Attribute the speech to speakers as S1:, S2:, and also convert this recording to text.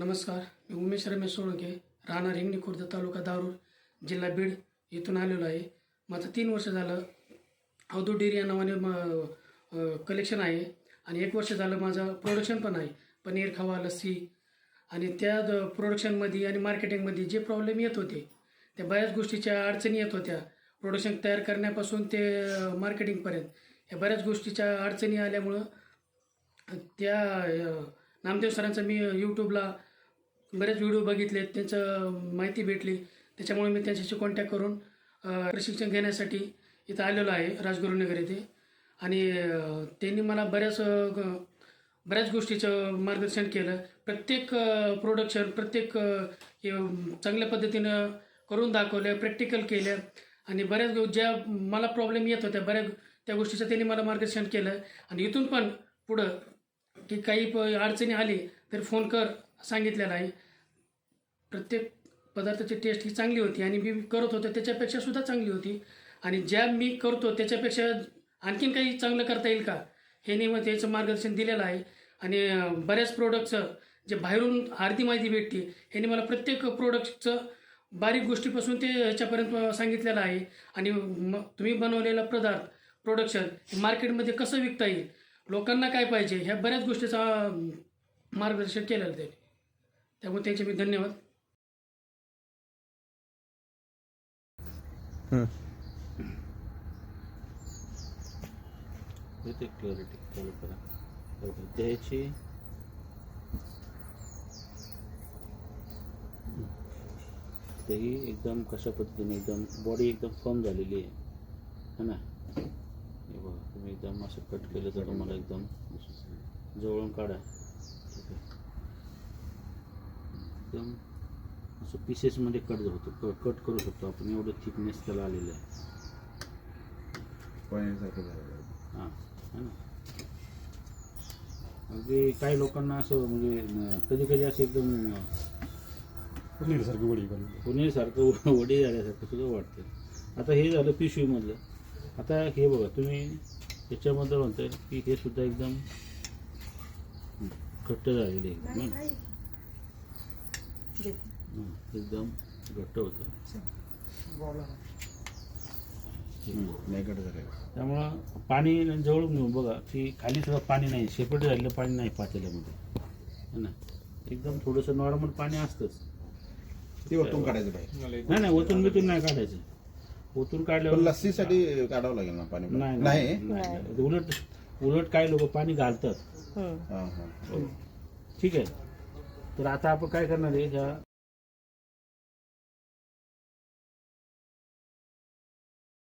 S1: नमस्कार मी उमेश रमेश सोळंके राहणार हिंगणी खुर्द तालुका दारूर जिल्हा बीड इथून आलेलो आहे. माझं तीन वर्ष झालं अवधू डेअरी या नावाने म कलेक्शन आहे आणि एक वर्ष झालं माझं प्रोडक्शन पण आहे. पनीर खवा लस्सी आणि त्या द- प्रोडक्शनमध्ये आणि मार्केटिंगमध्ये जे प्रॉब्लेम येत होते त्या बऱ्याच गोष्टीच्या अडचणी येत होत्या. प्रोडक्शन तयार करण्यापासून ते मार्केटिंगपर्यंत या बऱ्याच गोष्टीच्या अडचणी आल्यामुळं त्या नामदेव सरांचं मी यूट्यूबला बरेच व्हिडिओ बघितले त्यांचं माहिती भेटली. त्याच्यामुळे मी त्यांच्याशी कॉन्टॅक्ट करून प्रशिक्षण घेण्यासाठी इथं आलेलो आहे राजगुरुनगर येथे. आणि त्यांनी मला बऱ्याच ग- बऱ्याच गोष्टीचं मार्गदर्शन केलं. प्रत्येक प्रोडक्शन प्रत्येक चांगल्या पद्धतीनं करून दाखवलं प्रॅक्टिकल केलं. आणि बऱ्याच ज्या मला प्रॉब्लेम येत होत्या बऱ्याच त्या गोष्टीचं त्यांनी मला मार्गदर्शन केलं. आणि इथून पण पुढं की काही प अडचणी आली तर फोन कर. सांगितलेलं आहे प्रत्येक पदार्थाची टेस्ट ही चांगली होती आणि मी करत होतो त्याच्यापेक्षा सुद्धा चांगली होती. आणि ज्या मी करतो त्याच्यापेक्षा आणखीन काही चांगलं करता येईल का? हे नेहमी त्याचं मार्गदर्शन दिलेलं आहे. आणि बऱ्याच प्रोडक्टचं जे बाहेरून अर्धी माहिती भेटते ह्याने मला प्रत्येक प्रोडक्टचं बारीक गोष्टीपासून ते ह्याच्यापर्यंत सांगितलेलं आहे. आणि म तुम्ही बनवलेला पदार्थ प्रोडक्शन हे मार्केटमध्ये कसं विकता येईल? लोकांना काय पाहिजे? ह्या बऱ्याच गोष्टीचा मार्गदर्शन केलेलं त्याने त्यामुळे त्यांचे मी धन्यवाद.
S2: येते क्लॅरिटी चालू करा. बरोबर. द्यायची. तर ही एकदम कशा पद्धतीने एकदम बॉडी एकदम फर्म झालेली आहे. है ना? हे बघा तुम्ही एकदम असं कट केलं तर तुम्हाला एकदम जवळून काढा ठीक आहे एकदम असं पीसेसमध्ये कट होतो. कट करू शकतो आपण. एवढं थिकनेस त्याला आलेलं आहे. हां है ना? अगदी काही लोकांना असं म्हणजे कधी कधी असं एकदम
S3: पनीरसारखी वडी करून
S2: पुणेसारखं वडी झाल्यासारखं सुद्धा वाटतं. आता हे झालं पिशवीमधलं आता हे बघा तुम्ही याच्यामध्ये म्हणताय की हे सुद्धा एकदम घट्ट झालेले आहे. एकदम ना? एकदम घट्ट होतं.
S3: नाही कट झालं
S2: त्यामुळं पाणी जवळून घेऊन बघा की खाली सुद्धा पाणी नाही शेपट झालेलं पाणी नाही पातेल्यामध्ये. है ना? एकदम थोडंसं नॉर्मल पाणी असतंच.
S3: ते वरतून काढायचं बाहेर.
S2: नाही नाही ओतून बितून नाही. काढायचं. ओतून काढल्यावर
S3: लस्सीसाठी काढावं लागेल ना पाणी? नाही
S2: नाही. उलट उलट काही लोक पाणी घालतात?
S3: हा, हा.
S2: ठीक आहे. तर आता आपण काय करणार आहे ह्या